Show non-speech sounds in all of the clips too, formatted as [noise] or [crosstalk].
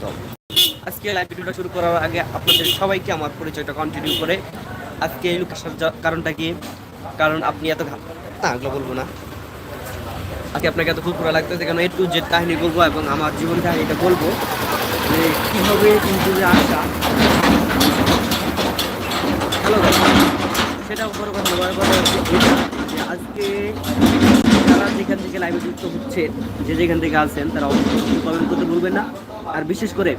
স্বাগতম আজকে লাইভ ভিডিওটা শুরু করার আগে আপনাদের সবাইকে আমার পরিচয়টা কন্টিনিউ করে আজকে এই লোক আসার কারণটা কি? কারণ আপনি এত না, এগুলো বলব না। আজকে আপনাকে এত ফুরফুরা লাগতেছে কেন? একটু যে কাহিনী বলব এবং আমার জীবন কাহিনীটা বলব যে কীভাবে কিন্তু আসা। হ্যালো সেটা বড় কথা কথা যে আজকে যারা যেখান থেকে লাইভে যুক্ত হচ্ছে, যে যেখান থেকে আসছেন তারা অবশ্যই কমেন্ট করতে ভুলবেন না। আর বিশেষ করে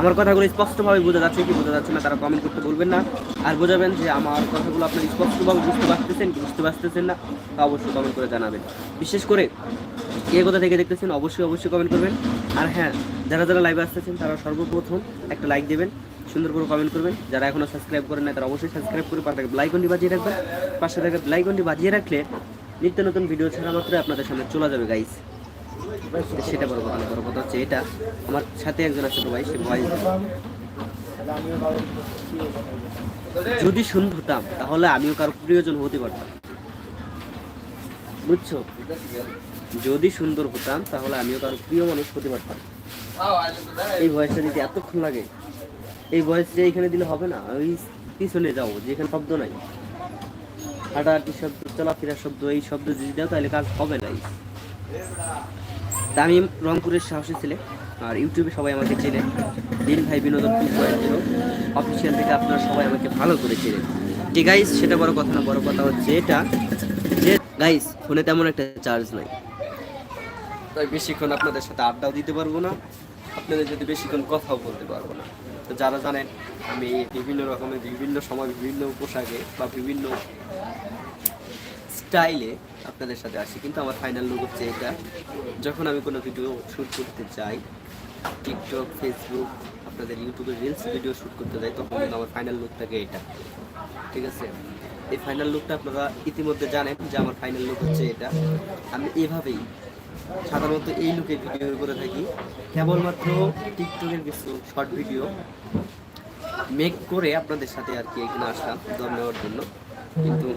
আমার কথাগুলো স্পষ্টভাবে বোঝা যাচ্ছে কি বোঝা যাচ্ছে না, তারা কমেন্ট করতে বলবেন না। আর বোঝাবেন যে আমার কথাগুলো আপনার স্পষ্টভাবে বুঝতে পারতেছেন কি বুঝতে পারতেছেন না, তা অবশ্যই কমেন্ট করে জানাবেন। বিশেষ করে কে কোথা থেকে দেখতেছেন, অবশ্যই অবশ্যই কমেন্ট করবেন। আর হ্যাঁ যারা যারা লাইভে আসতেছেন, তারা সর্বপ্রথম একটা লাইক দেবেন, সুন্দর করে কমেন্ট করবেন। যারা এখনও সাবস্ক্রাইব করেন না তারা অবশ্যই সাবস্ক্রাইব করে পাশে লাইকনটি বাজিয়ে রাখবেন। পাশে থেকে লাইকনটি বাজিয়ে রাখলে নিত্য নতুন ভিডিও ছাড়া মাত্র আপনাদের সামনে চলে যাবে গাইস সেটা বড় কথা বড় কথা হচ্ছে এটা। আমার সাথে একজন আছে ভাই, সে ভয় যদি হতাম তাহলে আমিও কারও প্রিয়জন হতে পারতাম। বুঝছ? যদি সুন্দর হতাম, তাহলে আমিও কারও প্রিয় মানুষ হতে পারতাম। এই ভয়েসটা দিতে এতক্ষণ লাগে, এই ভয়েস যে এখানে দিলে হবে না, ওই পিছনে যাও, যেখানে শব্দ নাই। হাঁটাহাঁটি শব্দ চলাফেরার শব্দ, এই শব্দ যদি দাও, তাহলে কাজ হবে না। তা আমি রংপুরের সাহসী ছেলে। আর ইউটিউবে সবাই আমাকে চেনে। দিন ভাই Binodon two point zero official থেকে আপনারা সবাই আমাকে ভালো করে চেনেন ঠিক গাইস সেটা বড় কথা না, বড় কথা হচ্ছে এটা যে গাইস ফোনে তেমন একটা চার্জ নাই। তাই বেশিক্ষণ আপনাদের সাথে আড্ডাও দিতে পারব না। আপনাদের যদি বেশিক্ষণ কথাও বলতে পারব না। তো যারা জানেন, আমি বিভিন্ন রকমের বিভিন্ন সময় বিভিন্ন পোশাকে বা বিভিন্ন স্টাইলে আপনাদের সাথে আসি, কিন্তু আমার ফাইনাল লুক হচ্ছে এটা। যখন আমি কোনো ভিডিও শ্যুট করতে চাই টিকটক ফেসবুক আপনাদের ইউটিউবে রিলস ভিডিও শ্যুট করতে যাই, তখন কিন্তু আমার ফাইনাল লুক থাকে এটা। ঠিক আছে? এই ফাইনাল লুকটা আপনারা ইতিমধ্যে জানেন যে আমার ফাইনাল লুক হচ্ছে এটা। আমি এভাবেই সাধারণত এই লুকে ভিডিও করে থাকি। কেবলমাত্র টিকটকের কিছু শর্ট ভিডিও মেক করে আপনাদের সাথে আর কি এখানে আসলাম দম নেওয়ার জন্য। কিন্তু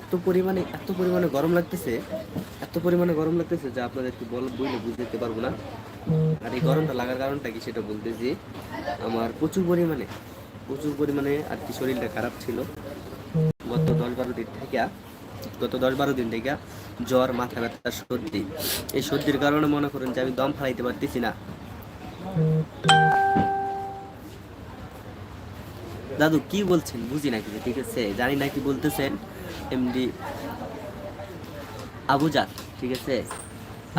এত পরিমাণে এত পরিমাণে গরম লাগতেছে, এত পরিমাণে গরম লাগতেছে যে আপনাদেরকে বল, বইলে বুঝতে পারব না। আর এই গরমটা লাগার কারণটা কি সেটা বলতেছি, আমার প্রচুর পরিমাণে প্রচুর পরিমাণে আর কি শরীরটা খারাপ ছিল। গত দশ বারো দিন থেকে, গত দশ বারো দিন থেকে জ্বর, মাথা ব্যথা, সর্দি। এই সর্দির কারণে মনে করেন যে আমি দম ফালাইতে পারতেছি না। দাদু কি বলছেন? বুঝি না কিছু ঠিক আছে জানি না কি বলতেছেন। এমডি আবুজার ঠিক আছে?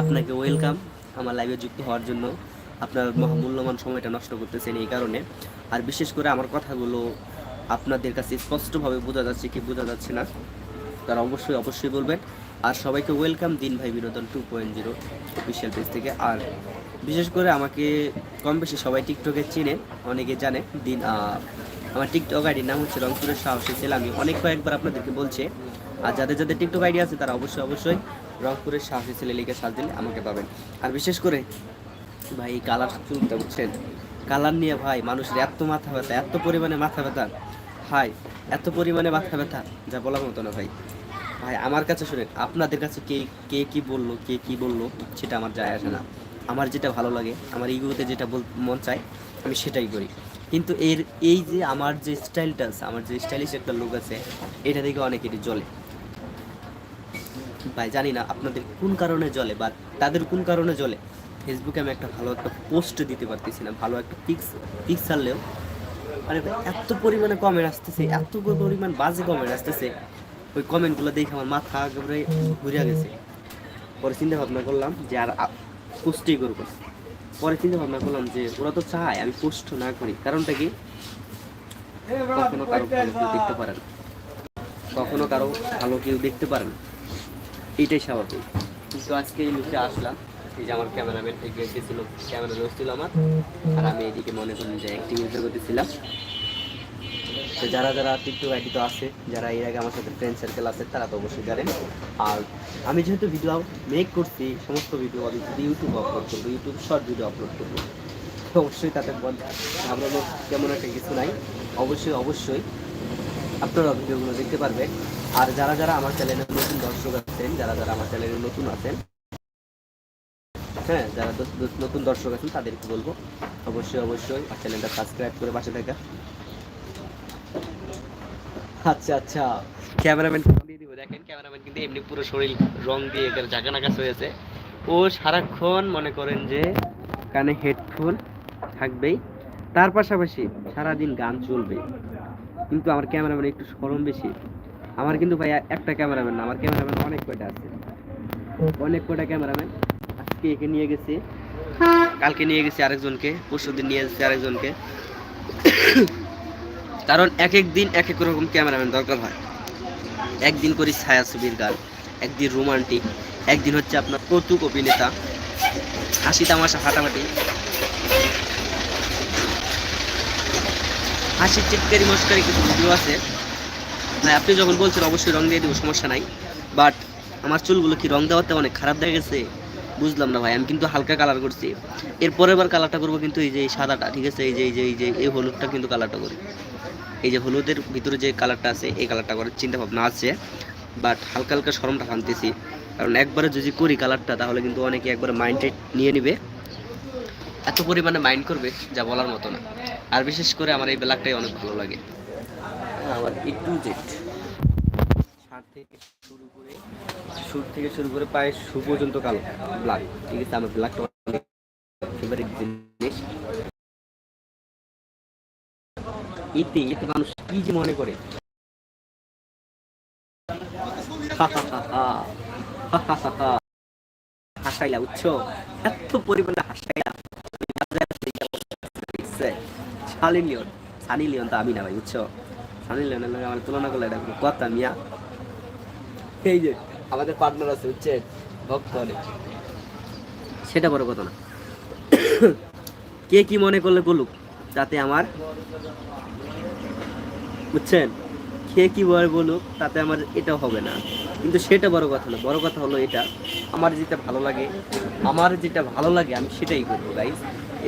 আপনাকে ওয়েলকাম আমার লাইভে যুক্ত হওয়ার জন্য আপনার মহামূল্যবান সময়টা নষ্ট করতেছেন এই কারণে। আর বিশেষ করে আমার কথাগুলো আপনাদের কাছে স্পষ্টভাবে বোঝা যাচ্ছে কি বোঝা যাচ্ছে না তারা অবশ্যই অবশ্যই বলবেন। আর সবাইকে ওয়েলকাম দিন ভাই Binodon two point zero official page থেকে। আর বিশেষ করে আমাকে কম বেশি সবাই টিকটকে চিনে অনেকে জানে দিন আমার টিকটক আইডির নাম হচ্ছে রংপুরের সাহসী ছেলে আমি অনেক কয়েকবার আপনাদেরকে বলছে, আর যাদের যাদের টিকটক আইডি আছে তারা অবশ্যই অবশ্যই রংপুরের সাহসী ছেলে লিখে সাজ দিলে আমাকে পাবেন। আর বিশেষ করে, ভাই, এই কালার চুলটা বুঝছেন? কালার নিয়ে ভাই, মানুষের এত মাথা ব্যথা, এত পরিমাণে মাথা ব্যথা। হাই এত পরিমাণে মাথা ব্যথা, যা বলার মতো না ভাই। ভাই, আমার কাছে শুনেন, আপনাদের কাছে কে কে কি বলল, কে কি বলল, সেটা আমার যায় আসে না। আমার যেটা ভালো লাগে, আমার ইগোতে যেটা বল, মন চায়, আমি সেটাই করি। কিন্তু এর এই যে আমার যে স্টাইলটা আছে আমার যে স্টাইলিশ একটা লোক আছে এটা দেখে অনেকেরই জ্বলে। ভাই জানি না আপনাদের কোন কারণে জ্বলে বা তাদের কোন কারণে জ্বলে? ফেসবুকে আমি একটা ভালো একটা পোস্ট দিতে পারতেছি না ভালো একটা পিক্স পিক্স ছাড়লেও ভাই, এত পরিমাণে কমেন্ট আসতেছে এত পরিমাণ বাজে কমেন্ট আসতেছে। ওই কমেন্টগুলো দেখে আমার মাথা একেবারে ঘুরে গেছে। পরে চিন্তা ভাবনা করলাম যে আর পোস্টই করব। পরে চিন্তা ভাবনা করলাম যে ওরা তো চায়, আমি পোস্ট না করি। কারণটা কি? কখনো কারও ভালো কেউ দেখতে পারেন কখনো কারও ভালো কেউ দেখতে পারেন এটাই স্বাভাবিক। কিন্তু আজকে এই লুকে আসলাম, এই যে আমার ক্যামেরাম্যান থেকে গেছিল ক্যামেরা ছিল আমার। আর আমি এদিকে মনে করি যে অ্যাক্টিং করতেছিলাম তো যারা যারা টিকটক আইডি তো আছে, যারা এর আগে আমার সাথে ফ্রেন্ড সার্কেল আছে, তারা তো অবশ্যই জানেন। আর আমি যেহেতু ভিডিও মেক করছি, সমস্ত ভিডিও আমি যদি ইউটিউব আপলোড করব ইউটিউব শর্ট ভিডিও আপলোড করব, তো অবশ্যই তাতে ঘাবড়ানোর কেমন একটা কিছু নাই। অবশ্যই অবশ্যই আপনারা ভিডিওগুলো দেখতে পারবেন। আর যারা যারা আমার চ্যানেলে নতুন দর্শক আছেন, যারা যারা আমার চ্যানেলে নতুন আছেন হ্যাঁ যারা নতুন দর্শক আছেন, তাদেরকে বলব, অবশ্যই অবশ্যই চ্যানেলটা সাবস্ক্রাইব করে পাশে থাকা। আচ্ছা আচ্ছা। ক্যামেরাম্যান দিয়ে দিব। দেখেন, ক্যামেরাম্যান কিন্তু এমনি পুরো শরীর রং দিয়ে একেবারে জাগা নাকাশ হয়েছে ও সারাক্ষণ মনে করেন যে কানে হেডফোন থাকবেই। তার পাশাপাশি সারাদিন গান চলবে। কিন্তু আমার ক্যামেরাম্যান একটু সরম বেশি। আমার কিন্তু ভাই একটা ক্যামেরাম্যান আমার ক্যামেরাম্যান অনেক কয়টা আছে? অনেক কয়টা ক্যামেরাম্যান? আজকে একে নিয়ে গেছি। কালকে নিয়ে গেছি আরেকজনকে পরশু দিন নিয়ে গেছি আরেকজনকে। কারণ এক এক দিন এক এক রকম ক্যামেরাম্যান দরকার হয়। একদিন করি ছায়া ছবির গান, একদিন রোমান্টিক, একদিন হচ্ছে আপনার কৌতুক অভিনেতা। হাসি তামাশা ফাটাফাটি। হাসির চিৎকারি মস্কারি কিছু ভিডিও আছে। ভাই, আপনি যখন বলছেন অবশ্যই রং দিয়ে দেবো, সমস্যা নাই। বাট আমার চুলগুলো কি রং দেওয়াতে অনেক খারাপ দেখা গেছে? বুঝলাম না ভাই, আমি কিন্তু হালকা কালার করছি। এর পরের বার কালারটা করব কিন্তু এই যে সাদাটা, ঠিক আছে? এই যে এই যে এই যে, এই হলুদটা কিন্তু কালারটা করি। এই যে হলুদের ভিতরে যে কালারটা আছে, এই কালারটা করার চিন্তা ভাবনা আছে বাট হালকা হালকা সরমটা টানতেছি। কারণ একবারে যদি করি কালারটা তাহলে কিন্তু অনেকে একবারে মাইন্ডে নিয়ে নিবে। এত পরিমাণে মাইন্ড করবে, যা বলার মতো না। আর বিশেষ করে আমার এই ব্ল্যাকটাই অনেক ভালো লাগে। আমার থেকে শুরু করে থেকে শুরু করে পায়ে শু পর্যন্ত কালো। ব্ল্যাক ঠিক আছে? আমার ব্ল্যাকটা জিনিস। এতে এতে মানুষ কি যে মনে করে? হাসাইলা, বুঝছ? এত পরিমাণে হাসাইলা। সানি লিওন তো আমি না ভাই, বুঝছ? সানি লিওনের লগে আমার তুলনা করলে এটা কোনো মিয়া। এই যে, আমাদের পার্টনার আছে বুঝছেন ভক্ত অনেক। সেটা বড় কথা না। [coughs] কে কি মনে করলে বলুক তাতে আমার বুঝছেন? কে কি বলে বলুক, তাতে আমার এটা হবে না। কিন্তু সেটা বড় কথা না, বড় কথা হলো এটা, আমার যেটা ভালো লাগে, আমার যেটা ভালো লাগে, আমি সেটাই করব গাইজ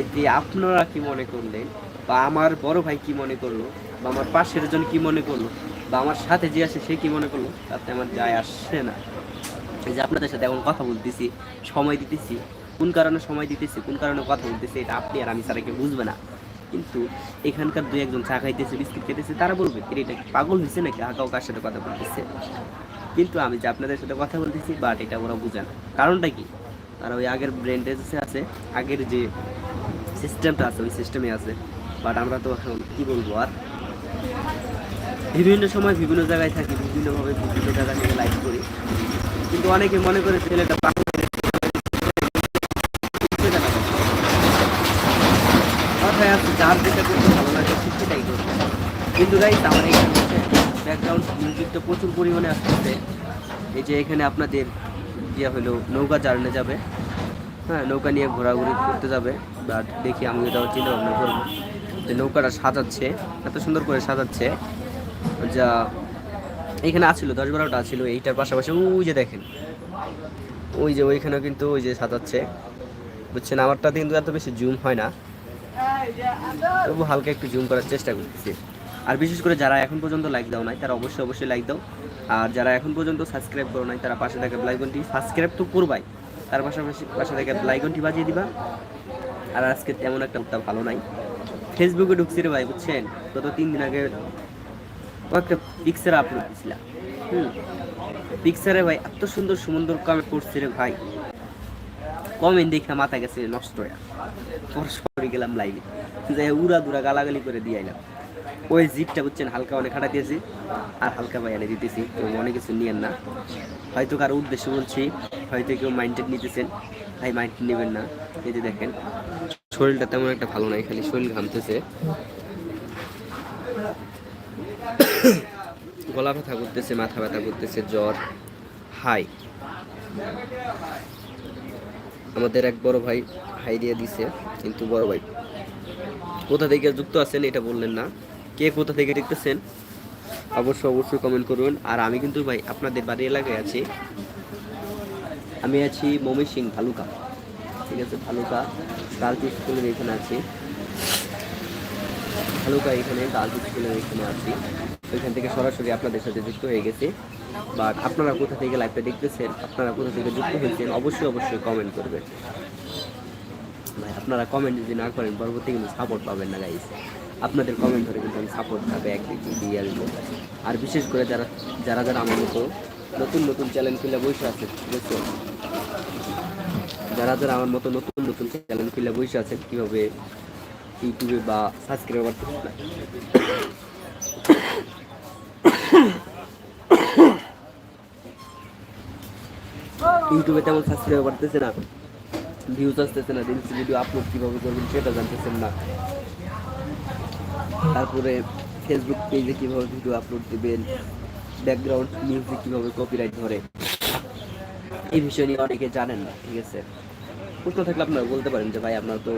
এতে আপনারা কি মনে করলেন? বা আমার বড় ভাই কি মনে করল? বা আমার পাশের জন কি মনে করল? বা আমার সাথে যে আছে, সে কি মনে করল? তাতে আমার যায় আসছে না। এই যে আপনাদের সাথে এখন কথা বলতেছি, সময় দিতেছি। কোন কারণে সময় দিতেছি, কোন কারণে কথা বলতেছি, এটা আপনি আর আমি স্যারকে বুঝবে না। কিন্তু এখানকার দুই একজন চা খাইতেছে বিস্কিট খেতেছে তারা বলবে "এরে, এটা পাগল হয়েছে নাকি? হাকাও কার সাথে কথা বলতেছে। কিন্তু আমি যে আপনাদের সাথে কথা বলতেছি বাট এটা ওরা বুঝে না। কারণটা কি? তারা ওই আগের ব্রেন আছে আগের যে সিস্টেমটা আছে ওই সিস্টেমে আছে। বাট আমরা তো এখন কি বলব আর? বিভিন্ন সময় বিভিন্ন জায়গায় থাকি বিভিন্নভাবে বিভিন্ন জায়গা থেকে লাইভ করি। কিন্তু অনেকে মনে করে ছেলেটা কিন্তু গাইস আমার এখানে ব্যাকগ্রাউন্ড মিউজিকটা প্রচুর পরিমাণে আসতেছে। এই যে এখানে আপনাদের ইয়ে হলো, নৌকা জার্নে যাবে। হ্যাঁ নৌকা নিয়ে ঘোরাঘুরি করতে যাবে। বাট দেখি আমি এটাও চিন্তা ভাবনা করব। যে নৌকাটা সাজাচ্ছে, এত সুন্দর করে সাজাচ্ছে। যা এখানে আছিল, দশ বারোটা ছিল এইটার পাশাপাশি ওই যে দেখেন। ওই যে ওইখানেও কিন্তু ওই যে সাজাচ্ছে। বুঝছেন? আমারটাতে কিন্তু এত বেশি জুম হয় না। তবু হালকা একটু জুম করার চেষ্টা করতেছি। আর বিশেষ করে যারা এখন পর্যন্ত লাইক দাও নাই, তারা অবশ্যই অবশ্যই লাইক দাও। আর যারা এখন পর্যন্ত সাবস্ক্রাইব করো নাই, তারা পাশে থাকা ব্লাইকনটি সাবস্ক্রাইব তো করবাই। তার পাশাপাশি পাশে থাকা ব্লাইকনটি বাজিয়ে দিবা। আর আজকে তেমন একটা উত্তাপ ভালো নাই। ফেসবুকে ঢুকছি রে ভাই, বুঝছেন? গত তিন দিন আগে একটা পিকচার আপলোড দিছিলাম। হুম। পিকচারে ভাই, এত সুন্দর সুন্দর কমেন্ট করছে রে ভাই। কমেন্ট দেখে মাথা গেছে নষ্ট হয়ে। পরস্পরই গেলাম লাইভে যাই উড়া দুরা গালাগালি করে দিয়ে আইলাম। ওই জিপটা বুঝছেন হালকা অনেক খাটা দিয়েছি, আর হালকা ভাই এনে দিতেছি, তো অনেক কিছু নিয়েন না। হয়তো কারও উদ্দেশ্য বলছি, হয়তো কেউ মাইন্ডেড নিতেছেন, ভাই মাইন্ড নেবেন না, এই যে দেখেন, শরীরটা তেমন একটা ভালো নাই, খালি শরীর ঘামতেছে। [coughs] গলা ব্যথা করতেছে, মাথা ব্যথা করতেছে, জ্বর, হাই। আমাদের এক বড় ভাই হাই দিয়ে দিছে, কিন্তু বড় ভাই কোথা থেকে যুক্ত আছেন এটা বললেন না। কে কোথা থেকে দেখতেছেন? অবশ্যই অবশ্যই কমেন্ট করুন। আর আমি কিন্তু ভাই আপনাদের বাড়ি এলাকায় আছি। আমি আছি মমি সিং ভালুকা। ঠিক আছে, ভালুকা গার্লস স্কুলের এখানে আছি। ভালুকা এখানে গার্লস স্কুলের এখানে আছি। ওইখান থেকে সরাসরি আপনাদের সাথে যুক্ত হয়ে গেছে। বাট আপনারা কোথা থেকে লাইভটা দেখতেছেন, আপনারা কোথা থেকে যুক্ত হয়েছেন, অবশ্যই অবশ্যই কমেন্ট করবেন। ভাই, আপনারা কমেন্ট যদি না করেন পরবর্তী কিন্তু সাপোর্ট পাবেন না গাইস আপনাদের কমেন্ট ধরে কিন্তু আমি সাপোর্ট পাবে একদিন দিয়ে আসব আর বিশেষ করে যারা যারা যারা আমার মতো নতুন নতুন চ্যানেল খুলে বসে আছে বুঝছ যারা যারা আমার মতো নতুন নতুন চ্যানেল খুলে বসে আছে, কীভাবে ইউটিউবে বা সাবস্ক্রাইবার ইউটিউবে তেমন সাবস্ক্রাইব করতেছে না ভিউজ আসতেছে না রিলস ভিডিও আপলোড কীভাবে করবেন সেটা জানতেছেন না। তারপরে ফেসবুক পেজে কীভাবে ভিডিও আপলোড দেবেন ব্যাকগ্রাউন্ড মিউজিক কীভাবে কপিরাইট ধরে, এই বিষয় নিয়ে অনেকে জানেন না, ঠিক আছে? প্রশ্ন থাকলে আপনারা বলতে পারেন যে, ভাই, আপনার তো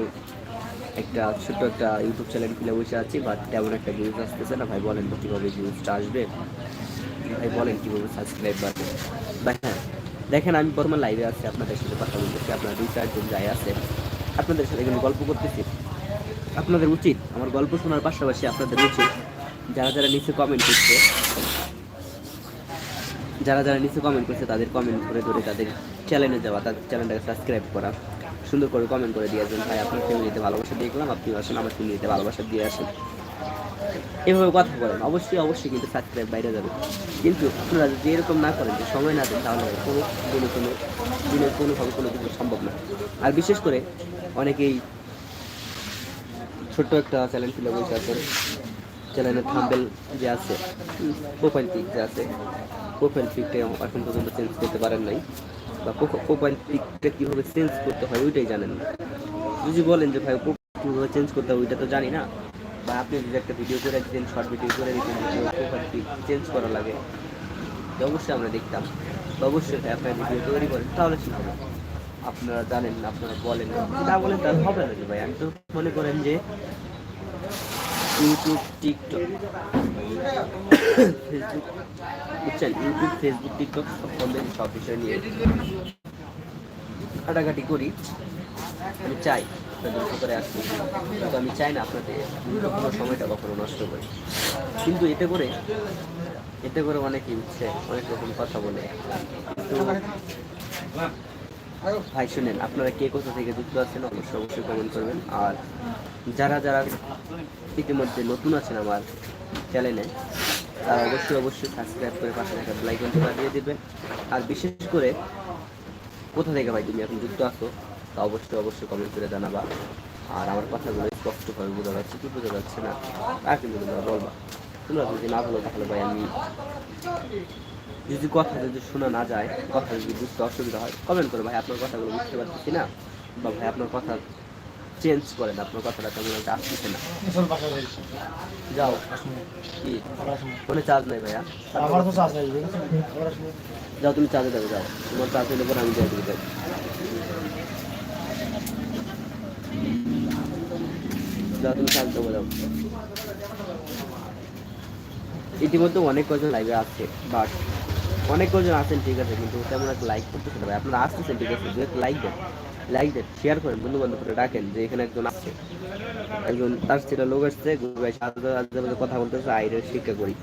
একটা ছোট্ট একটা ইউটিউব চ্যানেল খুলে বসে আছি বা তেমন একটা ভিউজ আসতেছে না। ভাই, বলেন তো কীভাবে ভিউজটা আসবে? ভাই, বলেন কীভাবে সাবস্ক্রাইব বাড়বে বা হ্যাঁ দেখেন, আমি বর্তমান লাইভে আছি, আপনাদের সাথে কথা বলতেছি, আপনার দুই চারজন যাই আছে আপনাদের সাথে এখানে গল্প করতেছি। আপনাদের উচিত আমার গল্প শোনার পাশাপাশি আপনাদের উচিত যারা যারা নিচে কমেন্ট করছে, যারা যারা নিচে কমেন্ট করছে তাদের কমেন্ট ধরে ধরে তাদের চ্যানেলে যাওয়া, তাদের চ্যানেলটাকে সাবস্ক্রাইব করা। সুন্দর করে কমেন্ট করে দিয়ে আসবেন। ভাই, আপনার ফ্যামিলিতে ভালোবাসা দিয়ে গেলাম আপনি আসেন, আমার ফ্যামিলিতে ভালোবাসা দিয়ে আসেন। এভাবে কথা বলেন। অবশ্যই অবশ্যই কিন্তু সাবস্ক্রাইব বাইরে যাবে। কিন্তু আপনারা যদি এরকম না করেন যে সময় না দেন, তাহলে কোনো দিনে কোনো দিনের কোনোভাবে কোনো কিছু সম্ভব না। আর বিশেষ করে অনেকেই ছোট্ট একটা চ্যানেল খুলে বসে আছেন চ্যানেলের থাম্বেল যে আছে প্রোফাইল পিক যে আছে প্রোফাইল পিকটা এখন পর্যন্ত চেঞ্জ করতে পারেন নাই। বা প্রোফাইল পিকটা কীভাবে চেঞ্জ করতে হয় ওইটাই জানেন না। যদি বলেন যে ভাই কীভাবে চেঞ্জ করতে হয় ওইটা তো জানি না। বা আপনি যদি একটা ভিডিও করে দিতেন শর্ট ভিডিও করে দিতেন প্রোফাইল পিক চেঞ্জ করা লাগে অবশ্যই আমরা দেখতাম। অবশ্যই আপনার ভিডিও তৈরি করেন, তাহলে আপনারা জানেন না আপনারা বলেন। না বলেন, তাহলে হবে না ভাই। আমি তো মনে করেন যে ইউটিউব টিকটক ফেসবুক বুঝছেন? ইউটিউব ফেসবুক টিকটক সব বন্ধে সব বিষয় নিয়ে কাটাকাটি করি। আমি চাই আপনাদের উপকারে আসতে। কিন্তু আমি চাই না আপনাদের গুরুত্বপূর্ণ সময়টা কখনো নষ্ট করি। কিন্তু এতে করে এতে করে অনেকেই উঠছে অনেক রকম কথা বলে। তো ভাই, শুনেন, আপনারা কে কোথা থেকে যুক্ত আছেন অবশ্যই অবশ্যই কমেন্ট করবেন। আর যারা যারা ইতিমধ্যে নতুন আছেন আমার চ্যানেলে তারা অবশ্যই অবশ্যই সাবস্ক্রাইব করে পাশে থাকা বেলাইকনটা দিয়ে দেবেন। আর বিশেষ করে কোথা থেকে ভাই তুমি এখন যুক্ত আছো, তা অবশ্যই অবশ্যই কমেন্ট করে জানাবা। আর আমার কথাগুলো স্পষ্টভাবে বোঝা যাচ্ছে কি বোঝা যাচ্ছে না, তা কিন্তু বলবা। তোমরা যদি না বলো তাহলে ভাই আমি যদি কথা যদি শোনা না যায় কথা যদি বুঝতে অসুবিধা হয় কমেন্ট করে ভাই আপনার কথাগুলো বুঝতে পারতেছি না বা ভাই আপনার কথা চেঞ্জ করেন আপনার কথাটা তেমন একটা আসতেছে না যাও। কি? ফোনে চার্জ নেই ভাইয়া? আছে যাও তুমি চার্জে দেবে যাও তোমার চার্জ হলে পরে আমি যাই দিতে যাও। তুমি চার্জ দেবো যাও। ইতিমধ্যে অনেক কজন লাইভে আসছে বাট অনেক কজন আছেন, ঠিক আছে, কিন্তু তেমন একটা লাইক করতেছে না ভাই। আপনারা আসতেছেন, ঠিক আছে দু লাইক দেন লাইক দেন শেয়ার করেন বন্ধু বান্ধব করে ডাকেন যে এখানে একজন আসছে একজন, তার সেটা লোক আসছে ভাই আজে আজে বাজে কথা বলতেছে আইরে শিক্ষা করি।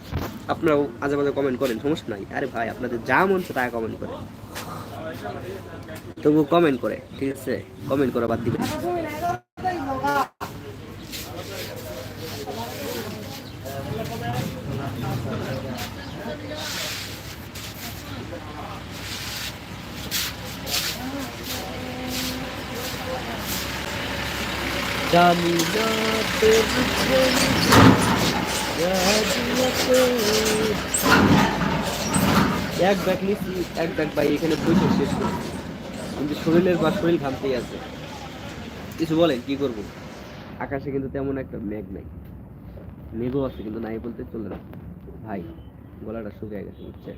আপনারাও আজে বাজে কমেন্ট করেন, সমস্যা নাই। আরে ভাই, আপনাদের যা মন তা কমেন্ট করেন। তবু কমেন্ট করে, ঠিক আছে? কমেন্ট করা বাদ দিবেন। জানি না এক ব্যাগ নিচ্ছি এক ব্যাগ ভাই, এখানে বসে শেষ করছি কিন্তু শরীরের বা শরীর ঘামতেই আছে। কিছু বলেন, কি করব? আকাশে কিন্তু তেমন একটা মেঘ নাই। মেঘও আছে, কিন্তু নাই বলতে চলে না। ভাই, গলাটা শুকিয়ে গেছে বুঝছে